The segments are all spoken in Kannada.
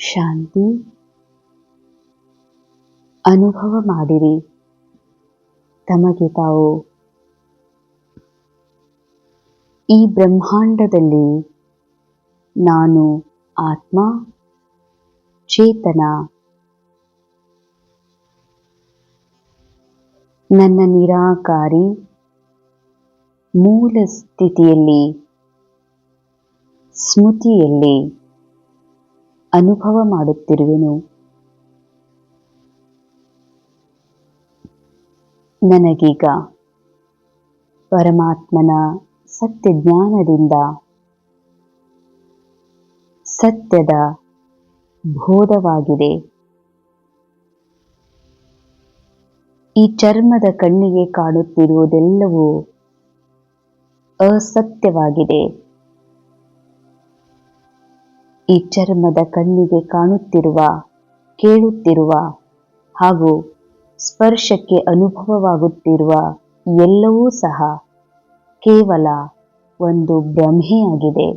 ಶಾಂತಿ ಅನುಭವ ಮಾಡಿರಿ. ತಮಗೆ ತಾವು ಈ ಬ್ರಹ್ಮಾಂಡದಲ್ಲಿ ನಾನು ಆತ್ಮ, ಚೇತನ, ನನ್ನ ನಿರಾಕಾರಿ ಮೂಲ ಸ್ಥಿತಿಯಲ್ಲಿ, ಸ್ಮೃತಿಯಲ್ಲಿ ಅನುಭವ ಮಾಡುತ್ತಿರುವೆನು. ನನಗೀಗ ಪರಮಾತ್ಮನ ಸತ್ಯ ಜ್ಞಾನದಿಂದ ಸತ್ಯದ ಬೋಧವಾಗಿದೆ. ಈ ಚರ್ಮದ ಕಣ್ಣಿಗೆ ಕಾಣುತ್ತಿರುವುದೆಲ್ಲವೂ ಅಸತ್ಯವಾಗಿದೆ. ಈ ಚರ್ಮದ ಕಣ್ಣಿಗೆ ಕಾಣುತ್ತಿರುವ, ಕೇಳುತ್ತಿರುವ ಹಾಗೂ ಸ್ಪರ್ಶಕ್ಕೆ ಅನುಭವವಾಗುತ್ತಿರುವ ಎಲ್ಲವೂ ಸಹ ಕೇವಲ ಒಂದು ಭ್ರಮೆಯಾಗಿದೆ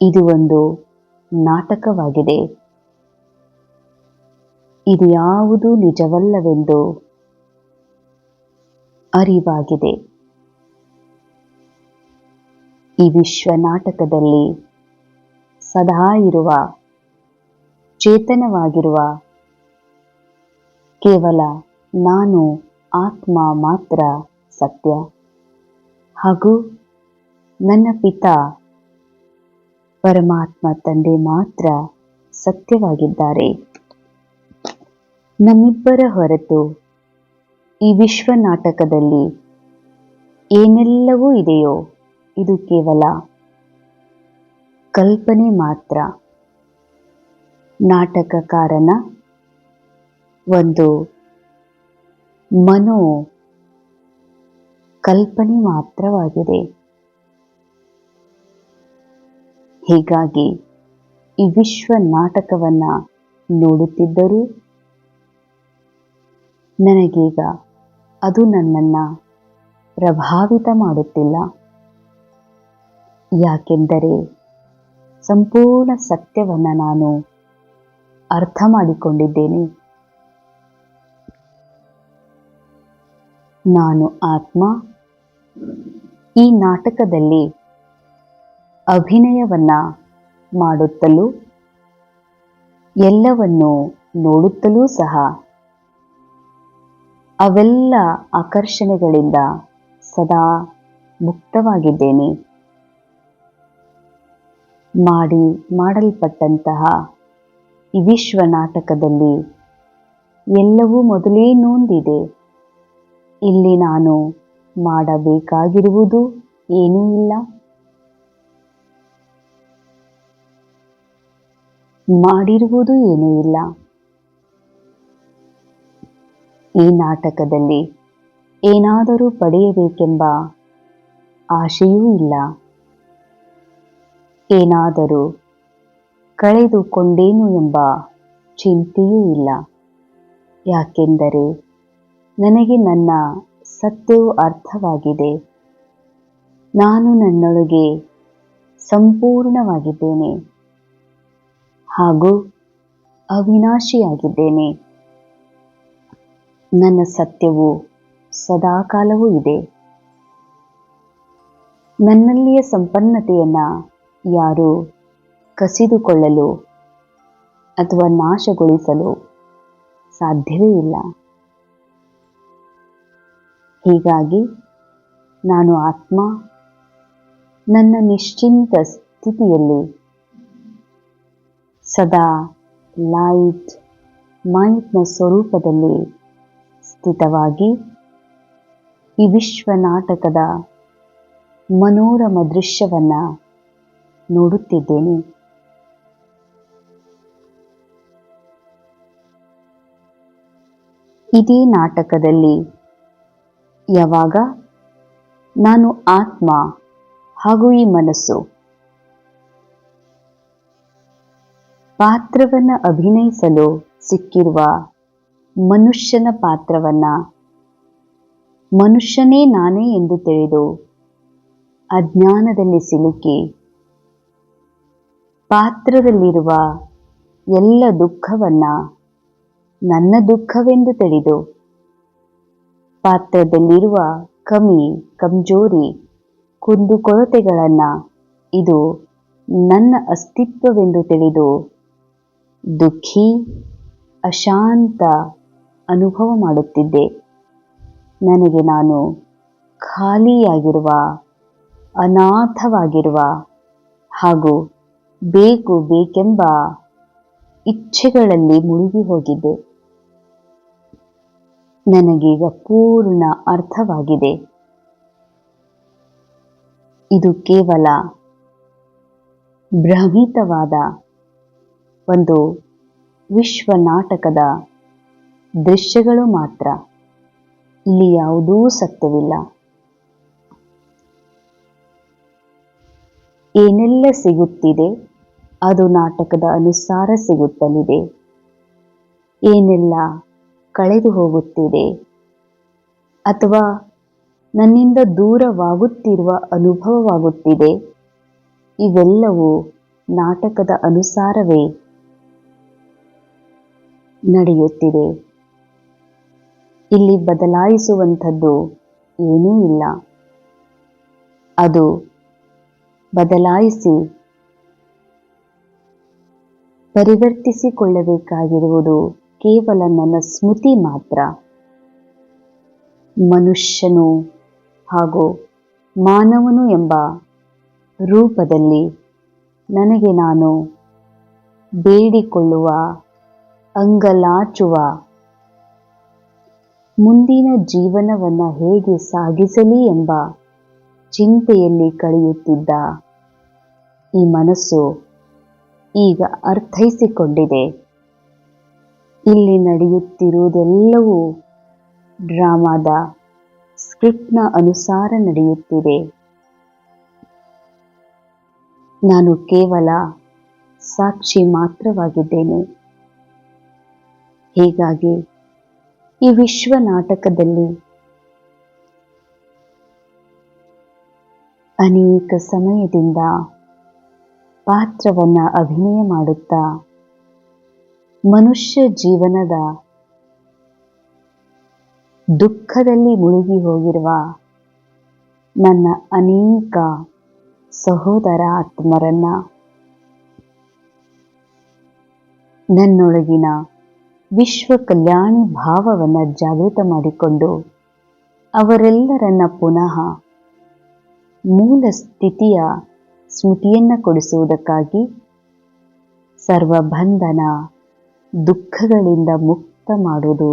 ಇದು ಒಂದು ನಾಟಕವಾಗಿದೆ. ಇದು ಯಾವುದೂ ನಿಜವಲ್ಲವೆಂದು ಅರಿವಾಗಿದೆ. ಈ ವಿಶ್ವ ನಾಟಕದಲ್ಲಿ ಸದಾ ಇರುವ, ಚೇತನವಾಗಿರುವ ಕೇವಲ ನಾನು ಆತ್ಮ ಮಾತ್ರ ಸತ್ಯ. ಹಾಗೂ ನನ್ನ ಪಿತಾ ಪರಮಾತ್ಮ ತಂದೆ ಮಾತ್ರ ಸತ್ಯವಾಗಿದ್ದಾರೆ. ನಮ್ಮಿಬ್ಬರ ಹೊರತು ಈ ವಿಶ್ವ ನಾಟಕದಲ್ಲಿ ಏನೆಲ್ಲವೂ ಇದೆಯೋ ಇದು ಕೇವಲ ಕಲ್ಪನೆ ಮಾತ್ರ. ನಾಟಕಕಾರನ ಒಂದು ಮನೋ ಕಲ್ಪನೆ ಮಾತ್ರವಾಗಿದೆ. ಹೀಗಾಗಿ ಈ ವಿಶ್ವ ನಾಟಕವನ್ನ ನೋಡುತ್ತಿದ್ದರೂ ನನಗೀಗ ಅದು ನನ್ನನ್ನ ಪ್ರಭಾವಿತ ಮಾಡುತ್ತಿಲ್ಲ. ಯಾಕೆಂದರೆ ಸಂಪೂರ್ಣ ಸತ್ಯವನ್ನು ನಾನು ಅರ್ಥ ಮಾಡಿಕೊಂಡಿದ್ದೇನೆ. ನಾನು ಆತ್ಮ. ಈ ನಾಟಕದಲ್ಲಿ ಅಭಿನಯವನ್ನ ಮಾಡುತ್ತಲೂ ಎಲ್ಲವನ್ನು ನೋಡುತ್ತಲೂ ಸಹ ಅವೆಲ್ಲ ಆಕರ್ಷಣೆಗಳಿಂದ ಸದಾ ಮುಕ್ತವಾಗಿದ್ದೇನೆ. ಮಾಡಿ ಮಾಡಲ್ಪಟ್ಟಂತಹ ಈ ವಿಶ್ವ ನಾಟಕದಲ್ಲಿ ಎಲ್ಲವೂ ಮೊದಲೇ ನೋಂದಿದೆ. ಇಲ್ಲಿ ನಾನು ಮಾಡಬೇಕಾಗಿರುವುದು ಏನೂ ಇಲ್ಲ. ಮಾಡಿರುವುದು ಏನೂ ಇಲ್ಲ. ಈ ನಾಟಕದಲ್ಲಿ ಏನಾದರೂ ಪಡೆಯಬೇಕೆಂಬ ಆಶೆಯೂ ಇಲ್ಲ. ಏನಾದರೂ ಕಳೆದುಕೊಂಡೇನು ಎಂಬ ಚಿಂತೆಯೂ ಇಲ್ಲ. ಯಾಕೆಂದರೆ ನನಗೆ ನನ್ನ ಸತ್ಯವು ಅರ್ಥವಾಗಿದೆ. ನಾನು ನನ್ನೊಳಗೆ ಸಂಪೂರ್ಣವಾಗಿದ್ದೇನೆ. ಹಾಗೂ ಅವಿನಾಶಿಯಾಗಿದ್ದೇನೆ. ನನ್ನ ಸತ್ಯವು ಸದಾಕಾಲವೂ ಇದೆ. ನನ್ನಲ್ಲಿಯ ಸಂಪನ್ನತೆಯನ್ನ ಯಾರು ಕಸಿದುಕೊಳ್ಳಲು ಅಥವಾ ನಾಶಗೊಳಿಸಲು ಸಾಧ್ಯವೇ ಇಲ್ಲ. ಹೀಗಾಗಿ ನಾನು ಆತ್ಮ, ನನ್ನ ನಿಶ್ಚಿಂತ ಸ್ಥಿತಿಯಲ್ಲಿ ಸದಾ ಲೈಟ್ ಮೈಟ್ನ ಸ್ವರೂಪದಲ್ಲಿ ಸ್ಥಿತವಾಗಿ ಈ ವಿಶ್ವ ನಾಟಕದ ಮನೋರಮ ದೃಶ್ಯವನ್ನ ನೋಡುತ್ತಿದ್ದೇನೆ. ಇದೇ ನಾಟಕದಲ್ಲಿ ಯಾವಾಗ? ನಾನು ಆತ್ಮ ಹಾಗೂ ಈ ಮನಸ್ಸು. ಪಾತ್ರವನ್ನ ಅಭಿನಯಿಸಲು ಸಿಕ್ಕಿರುವ ಮನುಷ್ಯನ ಪಾತ್ರವನ್ನ ಮನುಷ್ಯನೇ ನಾನೇ ಎಂದು ತಿಳಿದು ಅಜ್ಞಾನದಲ್ಲಿ ಸಿಲುಕಿ ಪಾತ್ರದಲ್ಲಿರುವ ಎಲ್ಲ ದುಃಖವನ್ನ ನನ್ನ ದುಃಖವೆಂದು ತಿಳಿದು ಪಾತ್ರದಲ್ಲಿರುವ ಕಮಿ ಕಂಜೋರಿ ಕುಂದುಕೊರತೆಗಳನ್ನ ಇದು ನನ್ನ ಅಸ್ತಿತ್ವವೆಂದು ತಿಳಿದು ದುಃಖಿ, ಅಶಾಂತ ಅನುಭವ ಮಾಡುತ್ತಿದ್ದೆ. ನನಗೆ ನಾನು ಖಾಲಿಯಾಗಿರುವ, ಅನಾಥವಾಗಿರುವ ಹಾಗೂ ಬೇಕು ಬೇಕೆಂಬ ಇಚ್ಛೆಗಳಲ್ಲಿ ಮುಳುಗಿ ಹೋಗಿದ್ದೆ ನನಗೀಗ ಪೂರ್ಣ ಅರ್ಥವಾಗಿದೆ. ಇದು ಕೇವಲ ಭ್ರಮಿತವಾದ ಒಂದು ವಿಶ್ವ ನಾಟಕದ ದೃಶ್ಯಗಳು ಮಾತ್ರ. ಇಲ್ಲಿ ಯಾವುದೂ ಸತ್ಯವಿಲ್ಲ. ಏನೆಲ್ಲ ಸಿಗುತ್ತಿದೆ? ಅದು ನಾಟಕದ ಅನುಸಾರ ಸಿಗುತ್ತಲಿದೆ. ಏನೆಲ್ಲ ಕಳೆದು ಹೋಗುತ್ತಿದೆ? ಅಥವಾ ನನ್ನಿಂದ ದೂರವಾಗುತ್ತಿರುವ ಅನುಭವವಾಗುತ್ತಿದೆ? ಇವೆಲ್ಲವೂ ನಾಟಕದ ಅನುಸಾರವೇ ನಡೆಯುತ್ತಿದೆ. ಇಲ್ಲಿ ಬದಲಾಯಿಸುವಂಥದ್ದು ಏನೂ ಇಲ್ಲ. ಅದು ಬದಲಾಯಿಸಿ. ಪರಿವರ್ತಿಸಿಕೊಳ್ಳಬೇಕಾಗಿರುವುದು ಕೇವಲ ನನ್ನ ಸ್ಮೃತಿ ಮಾತ್ರ. ಮನುಷ್ಯನು ಹಾಗೂ ಮಾನವನು ಎಂಬ ರೂಪದಲ್ಲಿ ನನಗೆ ನಾನು ಬೇಡಿಕೊಳ್ಳುವ, ಅಂಗಲಾಚುವ, ಮುಂದಿನ ಜೀವನವನ್ನು ಹೇಗೆ ಸಾಗಿಸಲಿ ಎಂಬ ಚಿಂತೆಯಲ್ಲಿ ಕಳೆಯುತ್ತಿದ್ದ ಈ ಮನಸ್ಸು ಈಗ ಅರ್ಥೈಸಿಕೊಂಡಿದೆ. ಇಲ್ಲಿ ನಡೆಯುತ್ತಿರುವುದೆಲ್ಲವೂ ಡ್ರಾಮಾದ ಸ್ಕ್ರಿಪ್ಟ್ನ ಅನುಸಾರ ನಡೆಯುತ್ತಿದೆ. ನಾನು ಕೇವಲ ಸಾಕ್ಷಿ ಮಾತ್ರವಾಗಿದ್ದೇನೆ. ಹೀಗಾಗಿ ಈ ವಿಶ್ವ ನಾಟಕದಲ್ಲಿ ಅನೇಕ ಸಮಯದಿಂದ ಪಾತ್ರವನ್ನ ಅಭಿನಯ ಮಾಡುತ್ತಾ ಮನುಷ್ಯ ಜೀವನದ ದುಃಖದಲ್ಲಿ ಮುಳುಗಿ ಹೋಗಿರುವ ನನ್ನ ಅನೇಕ ಸಹೋದರ ಆತ್ಮರನ್ನ ನನ್ನೊಳಗಿನ ವಿಶ್ವ ಕಲ್ಯಾಣಿ ಭಾವವನ್ನು ಜಾಗೃತ ಮಾಡಿಕೊಂಡು ಅವರೆಲ್ಲರನ್ನ ಪುನಃ ಮೂಲ ಸ್ಥಿತಿಯ ಸ್ಮೃತಿಯನ್ನು ಕೊಡಿಸುವುದಕ್ಕಾಗಿ ಸರ್ವಬಂಧನ ದುಃಖಗಳಿಂದ ಮುಕ್ತ ಮಾಡುವುದು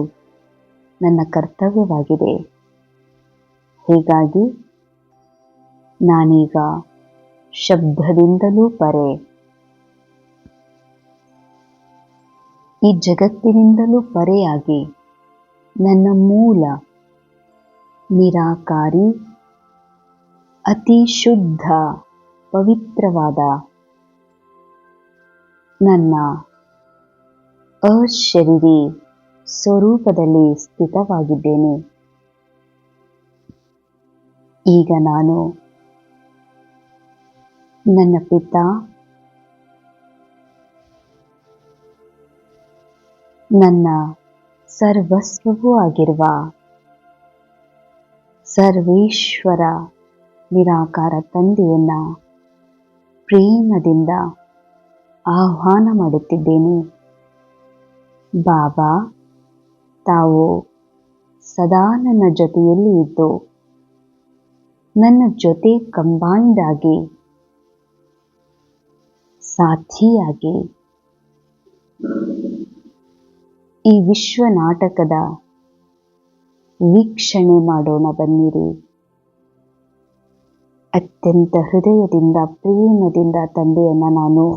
ನನ್ನ ಕರ್ತವ್ಯವಾಗಿದೆ. ಹೀಗಾಗಿ ನಾನೀಗ ಶಬ್ದದಿಂದಲೂ ಪರೆ ಈ ಜಗತ್ತಿನಿಂದಲೂ ಪರೆಯಾಗಿ ನನ್ನ ಮೂಲ ನಿರಾಕಾರಿ ಅತಿ ಶುದ್ಧ ಪವಿತ್ರವಾದ ನನ್ನ ಅಶರೀರಿ ಸ್ವರೂಪದಲ್ಲಿ ಸ್ಥಿತವಾಗಿದ್ದೇನೆ. ಈಗ ನಾನು ನನ್ನ ಪಿತ, ನನ್ನ ಸರ್ವಸ್ವವೂ ಆಗಿರುವ ಸರ್ವೇಶ್ವರ ನಿರಾಕಾರ ತಂದೆಯನ್ನ ಪ್ರೇಮದಿಂದ ಆಹ್ವಾನ ಮಾಡುತ್ತಿದ್ದೇನೆ. ಬಾಬಾ, ತಾವು ಸದಾ ನನ್ನ ಜೊತೆಯಲ್ಲಿ ಇದ್ದು, ನನ್ನ ಜೊತೆ ಕಂಬೈನ್ಡ್ ಆಗಿ ಸಾಥಿಯಾಗಿ ಈ ವಿಶ್ವ ನಾಟಕದ ವೀಕ್ಷಣೆ ಮಾಡೋಣ ಬನ್ನಿರಿ. ಅತ್ಯಂತ ಹೃದಯದಿಂದ, ಪ್ರೇಮದಿಂದ ತಂದೆಯನ್ನ ನಾನು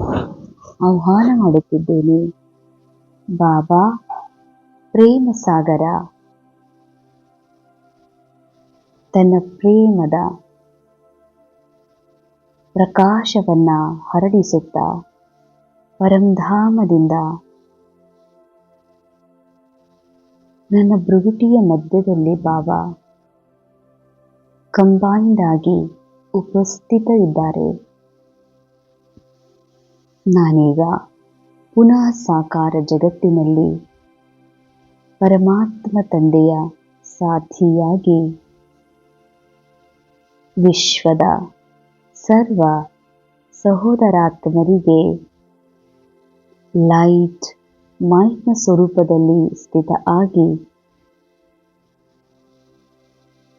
ಆಹ್ವಾನ ಮಾಡುತ್ತಿದ್ದೇನೆ. ಬಾಬಾ ಪ್ರೇಮ ಸಾಗರ ತನ್ನ ಪ್ರೇಮದ ಪ್ರಕಾಶವನ್ನ ಹರಡಿಸುತ್ತಾ, ಪರಂಧಾಮದಿಂದ ನನ್ನ ಭೃಗುಟಿಯ ಮಧ್ಯದಲ್ಲಿ ಬಾಬಾ ಕಂಬೈನ್ಡ್ ಆಗಿ ಉಪಸ್ಥಿತ ಇದ್ದಾರೆ ನಾನೀಗ ಪುನಃ ಸಾಕಾರ ಜಗತ್ತಿನಲ್ಲಿ ಪರಮಾತ್ಮ ತಂದೆಯ ಸಾಥಿಯಾಗಿ ವಿಶ್ವದ ಸರ್ವ ಸಹೋದರಾತ್ಮರಿಗೆ ಲೈಟ್ ಮೈನ ಸ್ವರೂಪದಲ್ಲಿ ಸ್ಥಿತ ಆಗಿ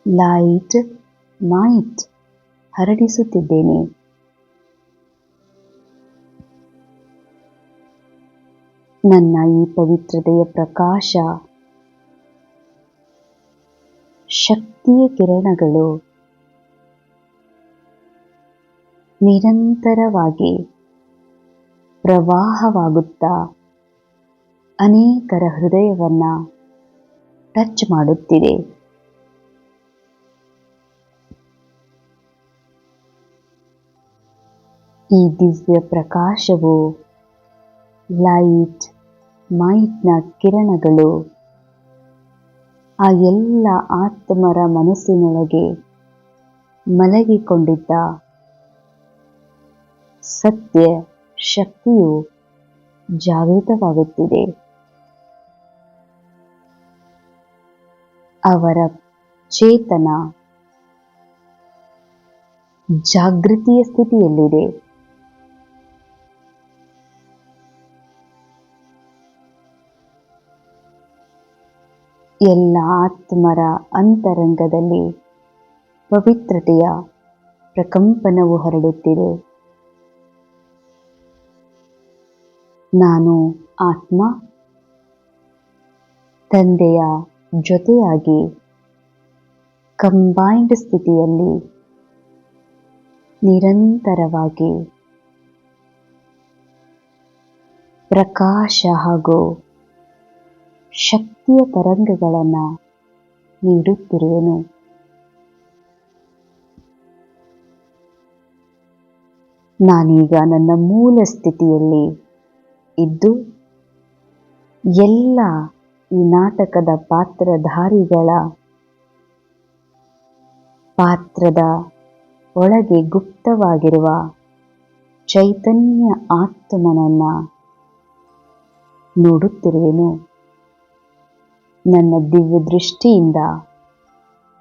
ಲೈಟ್ ಮೈಟ್ ಹರಡಿಸುತ್ತಿದ್ದೇನೆ. ನನ್ನ ಈ ಪವಿತ್ರತೆಯ ಪ್ರಕಾಶ ಶಕ್ತಿಯ ಕಿರಣಗಳು ನಿರಂತರವಾಗಿ ಪ್ರವಾಹವಾಗುತ್ತಾ ಅನೇಕರ ಹೃದಯವನ್ನ ಟಚ್ ಮಾಡುತ್ತಿದೆ. ಈ ದಿವ್ಯ ಪ್ರಕಾಶವು ಲೈಟ್ ಮೈಟ್ನ ಕಿರಣಗಳು. ಆ ಎಲ್ಲ ಆತ್ಮರ ಮನಸ್ಸಿನೊಳಗೆ ಮಲಗಿಕೊಂಡಿದ್ದ ಸತ್ಯ ಶಕ್ತಿಯು ಜಾಗೃತವಾಗುತ್ತಿದೆ. ಅವರ ಚೇತನ ಜಾಗೃತಿಯ ಸ್ಥಿತಿಯಲ್ಲಿದೆ. ಎಲ್ಲ ಆತ್ಮರ ಅಂತರಂಗದಲ್ಲಿ ಪವಿತ್ರತೆಯ ಪ್ರಕಂಪನವು ಹರಡುತ್ತಿದೆ. ನಾನು ಆತ್ಮ, ತಂದೆಯ ಜೊತೆಯಾಗಿ ಕಂಬೈನ್ಡ್ ಸ್ಥಿತಿಯಲ್ಲಿ ನಿರಂತರವಾಗಿ ಪ್ರಕಾಶ ಹಾಗೂ ಶಕ್ತಿಯ ತರಂಗಗಳನ್ನು ನೀಡುತ್ತಿರುವೆನು. ನಾನೀಗ ನನ್ನ ಮೂಲ ಸ್ಥಿತಿಯಲ್ಲಿ ಇದ್ದು, ಎಲ್ಲ ಈ ನಾಟಕದ ಪಾತ್ರಧಾರಿಗಳ ಪಾತ್ರದ ಒಳಗೆ ಗುಪ್ತವಾಗಿರುವ ಚೈತನ್ಯ ಆತ್ಮನನ್ನ ನೋಡುತ್ತಿರುವೆನು. ನನ್ನ ದಿವ್ಯ ದೃಷ್ಟಿಯಿಂದ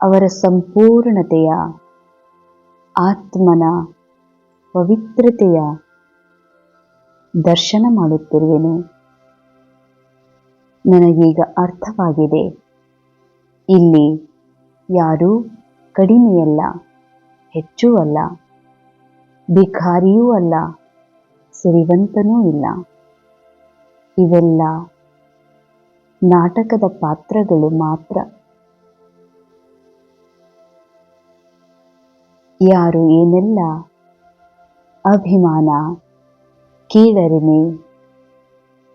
ಅವರ ಸಂಪೂರ್ಣತೆಯ, ಆತ್ಮನ ಪವಿತ್ರತೆಯ ದರ್ಶನ ಮಾಡುತ್ತಿರುವೆನು. ನನಗೀಗ ಅರ್ಥವಾಗಿದೆ. ಇಲ್ಲಿ ಯಾರೂ ಕಡಿಮೆಯಲ್ಲ, ಹೆಚ್ಚೂ ಅಲ್ಲ ಭಿಖಾರಿಯೂ ಅಲ್ಲ, ಸಿರಿವಂತನೂ ಇಲ್ಲ. ಇವೆಲ್ಲ ನಾಟಕದ ಪಾತ್ರಗಳು ಮಾತ್ರ. ಯಾರು ಏನೆಲ್ಲ? ಅಭಿಮಾನ, ಕೀಳರಿಮೆ,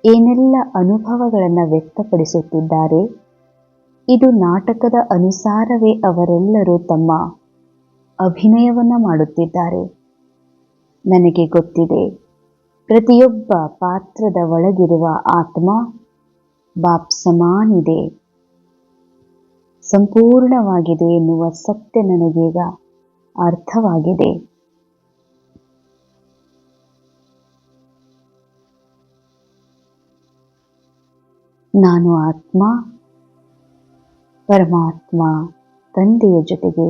ಏನೆಲ್ಲ ಅನುಭವಗಳನ್ನು ವ್ಯಕ್ತಪಡಿಸುತ್ತಿದ್ದಾರೆ? ಇದು ನಾಟಕದ ಅನುಸಾರವೇ ಅವರೆಲ್ಲರೂ ತಮ್ಮ ಅಭಿನಯವನ್ನು ಮಾಡುತ್ತಿದ್ದಾರೆ. ನನಗೆ ಗೊತ್ತಿದೆ, ಪ್ರತಿಯೊಬ್ಬ ಪಾತ್ರದ ಒಳಗಿರುವ ಆತ್ಮ ಬಾಪ್ ಸಮಾನಿದೆ ಸಂಪೂರ್ಣವಾಗಿದೆ ಎನ್ನುವ ಸತ್ಯ ನನಗೀಗ ಅರ್ಥವಾಗಿದೆ. ನಾನು ಆತ್ಮ, ಪರಮಾತ್ಮ, ತಂದೆಯ ಜೊತೆಗೆ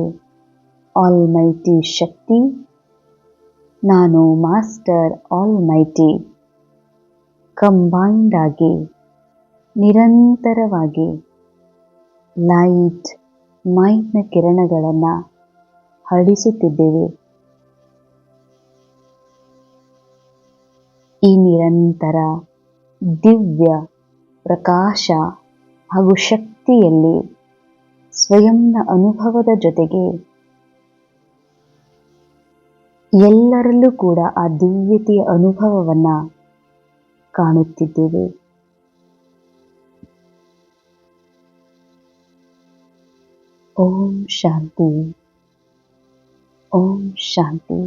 ಆಲ್ ಮೈಟಿ ಶಕ್ತಿ, ನಾನು ಮಾಸ್ಟರ್ ಆಲ್ ಮೈಟಿ ಕಂಬೈಂಡ್ ಆಗಿ ನಿರಂತರವಾಗಿ ಲೈಟ್ ಮೈಟ್ನ ಕಿರಣಗಳನ್ನು ಹರಡಿಸುತ್ತಿದ್ದೇವೆ ಈ ನಿರಂತರ ದಿವ್ಯ ಪ್ರಕಾಶ ಹಾಗೂ ಶಕ್ತಿಯಲ್ಲಿ ಸ್ವಯಂನ ಅನುಭವದ ಜೊತೆಗೆ ಎಲ್ಲರಲ್ಲೂ ಕೂಡ ಆ ದಿವ್ಯತೆಯ ಅನುಭವವನ್ನು ಕಾಣುತ್ತಿದ್ದೇವೆ. ಓಂ ಶಾಂತಿ ಓಂ ಶಾಂತಿ